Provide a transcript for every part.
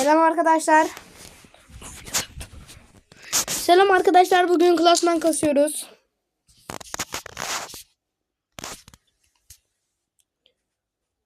Selam arkadaşlar. Selam arkadaşlar. Bugün klasman kasıyoruz.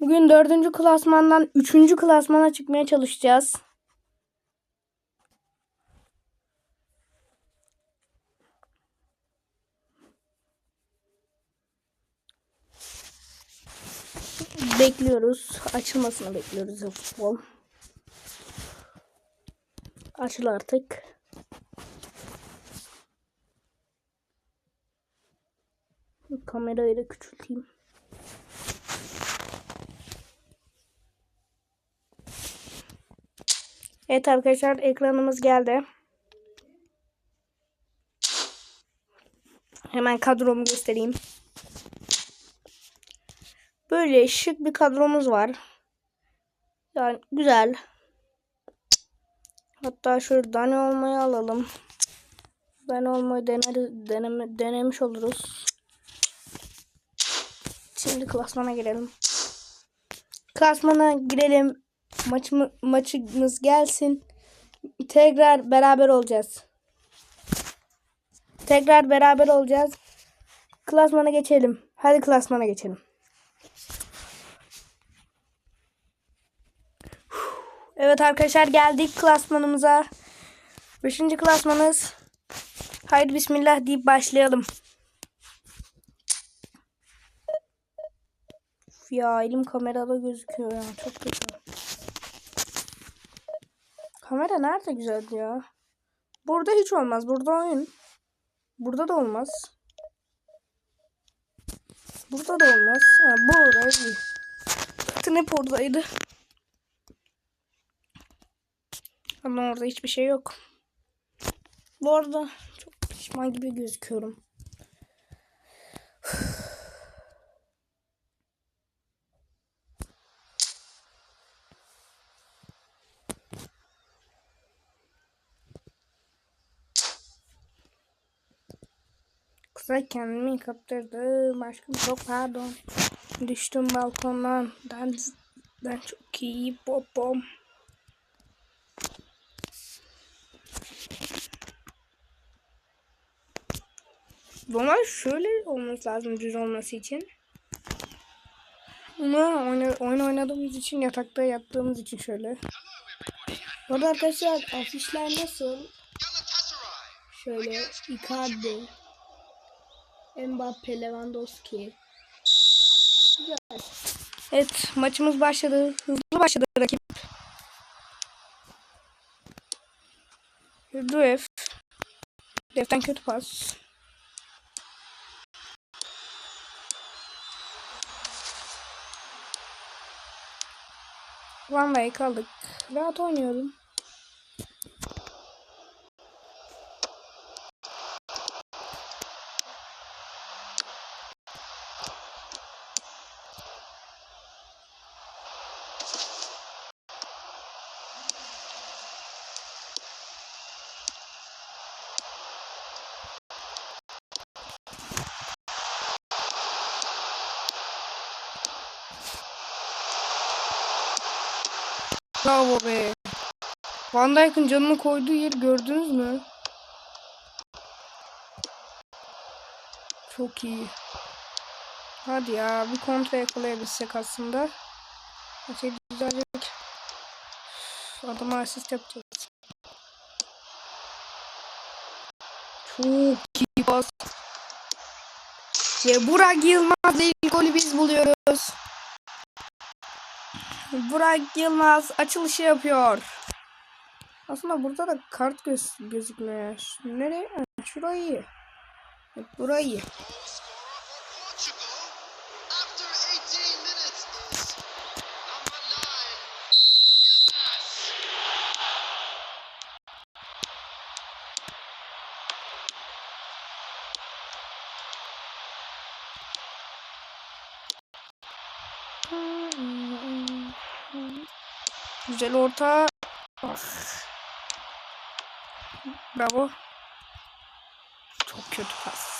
Bugün dördüncü klasmandan üçüncü klasmana çıkmaya çalışacağız. Bekliyoruz. Açılmasını bekliyoruz futbol. Açıl artık. Kamerayı da küçülteyim. Evet arkadaşlar ekranımız geldi. Hemen kadromu göstereyim. Böyle şık bir kadromuz var. Yani güzel. Hatta şuradan olmayı alalım. Ben olmayı deneriz, deneme, denemiş oluruz. Şimdi klasmana girelim. Klasmana girelim. Maçımı, maçımız gelsin. Tekrar beraber olacağız. Tekrar beraber olacağız. Klasmana geçelim. Hadi klasmana geçelim. Evet arkadaşlar geldik klasmanımıza. Beşinci klasmanız. Haydi bismillah deyip başlayalım. Uf ya elim kamerada gözüküyor ya. Çok kötü. Kamera nerede güzel ya? Burada hiç olmaz. Burada oyun. Burada da olmaz. Burada da olmaz. Ha, bu iyi. Zaten hep oradaydı. Ama orada hiçbir şey yok. Bu arada çok pişman gibi gözüküyorum. Kısa kendimi kaptırdım. Aşkım çok pardon. Düştüm balkondan. Ben, ben çok iyi popom. Normal şöyle olması lazım düz olması için. Ama oyna, oyun oynadığımız için yatakta yattığımız için şöyle. Bu arada arkadaşlar afişler nasıl? Şöyle Icardi, Mbappe, Lewandowski. Güzel. Evet maçımız başladı. Hızlı başladı rakip. Duef. Deften kötü pas. Van Dijk aldık. Rahat oynuyorum. Bravo be. Van Dijk'ın canını koyduğu yeri gördünüz mü? Çok iyi. Hadi ya bir kontra yakalayabilsek aslında. Şey düzelecek. Adama asist yapacağız. Çok iyi pas. Ve Burak Yılmaz'la ilk golü biz buluyoruz. Burak Yılmaz açılışı yapıyor. Aslında burada da kart göz gözükmüyor. Nereye? Şurayı burayı Güzel orta. Ah. Bravo. Çok kötü pas.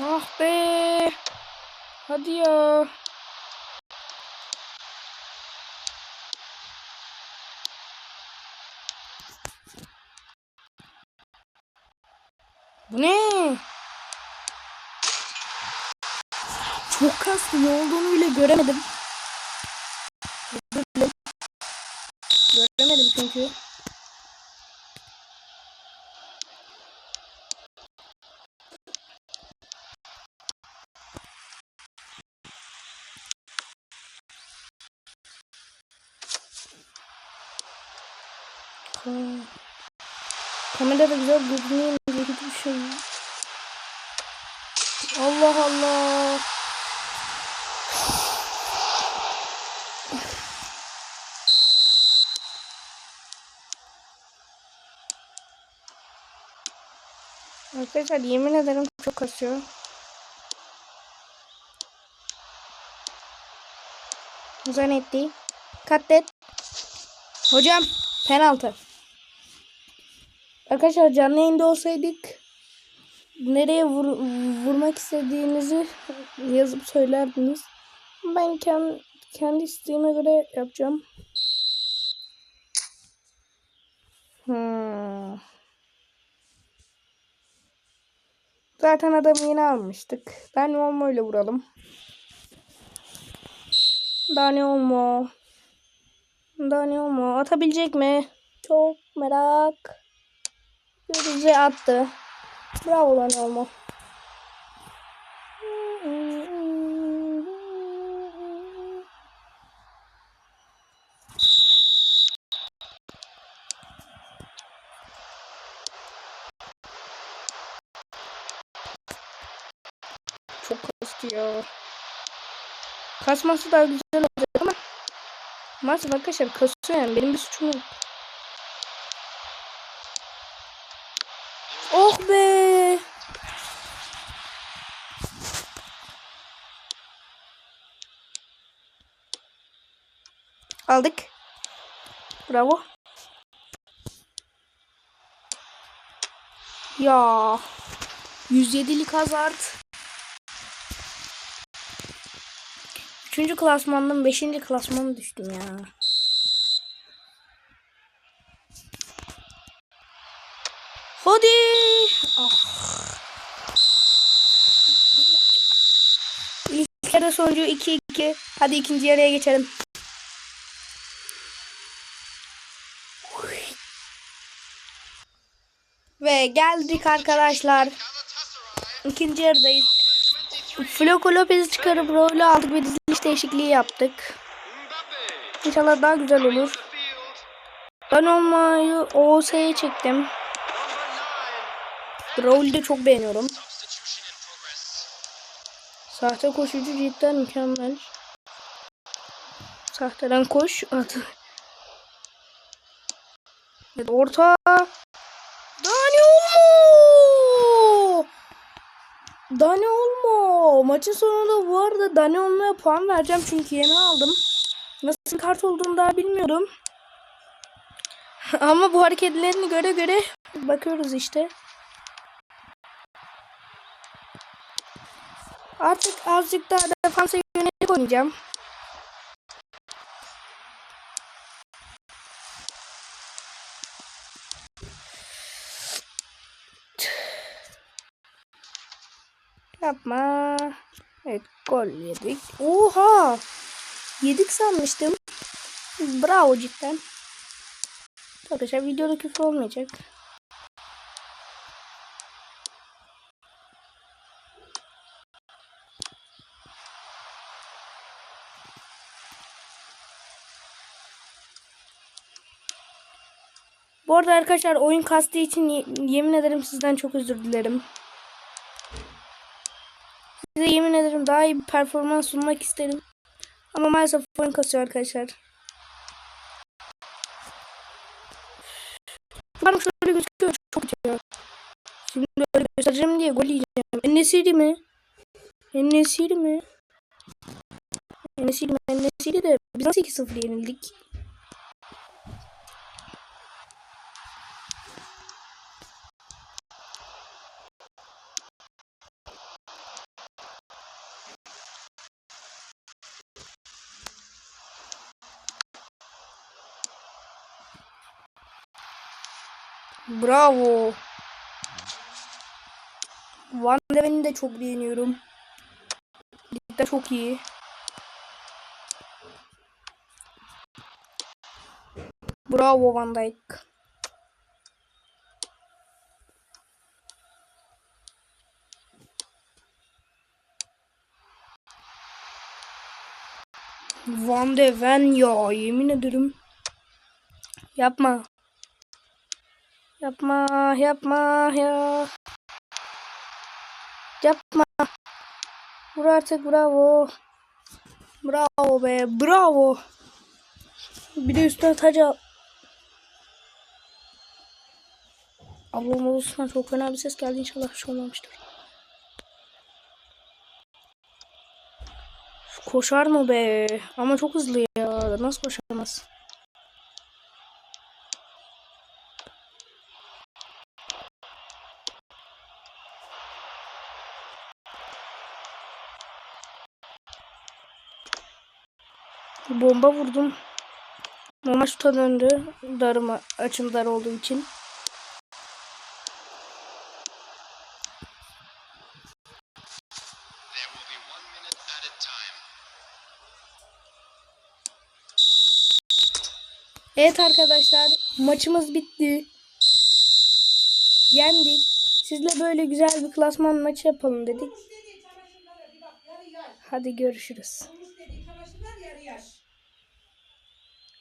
Ah be. Hadi ya. Bu ne? Çok kastı. Ne olduğunu bile göremedim. Göremedim çünkü. Ka- Kamera da güzel görünüyor yok. Allah Allah. Arkadaşlar yemin ederim çok kasıyor. Zannetti. Katlet. Hocam penaltı. Arkadaşlar canlı yayında olsaydık nereye vur, vurmak istediğinizi yazıp söylerdiniz. Ben kendi, kendi isteğime göre yapacağım. Hmm. Zaten adamı yine almıştık. Dani Olmo ile vuralım. Dani Olmo. Dani Olmo atabilecek mi? Çok merak. Görücü attı. Bravo lan Olmo. Çok kastı ya. Kasması daha güzel olacak ama maalesef arkadaşlar kasıyor yani benim bir suçum yok. Oh be. Aldık. Bravo. Ya. 107'lik Hazard. Üçüncü klasmandan beşinci klasmana düştüm ya. Hadi. Ah. İlk yarı sonucu 2-2. Hadi ikinci yarıya geçelim. Ve geldik arkadaşlar. İkinci yarıdayız. 23 Floko Lopez'i çıkarıp rolü aldık ve diziliş değişikliği yaptık. İnşallah daha güzel olur. Ben olmayı OS'ye çektim. Rolü de çok beğeniyorum. Sahte koşucu cidden mükemmel. Sahteden koş. Orta. Dani Olmo! Dani Olmo! Maçın sonunda bu arada Dani Olmo'ya puan vereceğim çünkü yeni aldım. Nasıl kart olduğunu daha bilmiyorum. Ama bu hareketlerini göre göre bakıyoruz işte. Artık azıcık daha defansa yönelik oynayacağım. Yapma. Evet gol yedik. Oha. Yedik sanmıştım. Bravo cidden. Arkadaşlar videoda küfür olmayacak. Bu arada arkadaşlar oyun kastı için ye- yemin ederim sizden çok özür dilerim. Size yemin ederim daha iyi bir performans sunmak isterim. Ama maalesef oyun kasıyor arkadaşlar. Umarım şöyle gözüküyor. Çok güzel. Şimdi öyle göstereceğim diye gol yiyeceğim. Enesiri mi? Enesiri mi? Enesiri mi? Enesiri de biz nasıl 2-0 yenildik? Bravo. Van de Ven'i de çok beğeniyorum. Ligde çok iyi. Bravo Van Dijk. Van de Ven ya yemin ederim. Yapma. Yapma, yapma ya. Yapma. Vur artık bravo. Bravo be, bravo. Bir de üstüne taca. Ablam olursa çok fena bir ses geldi. İnşallah bir şey olmamıştır. Koşar mı be? Ama çok hızlı ya. Nasıl koşamaz? Bomba vurdum. Normal şuta döndü. Darıma açım dar olduğu için. Evet arkadaşlar maçımız bitti. Yendik. Sizle böyle güzel bir klasman maçı yapalım dedik. Hadi görüşürüz.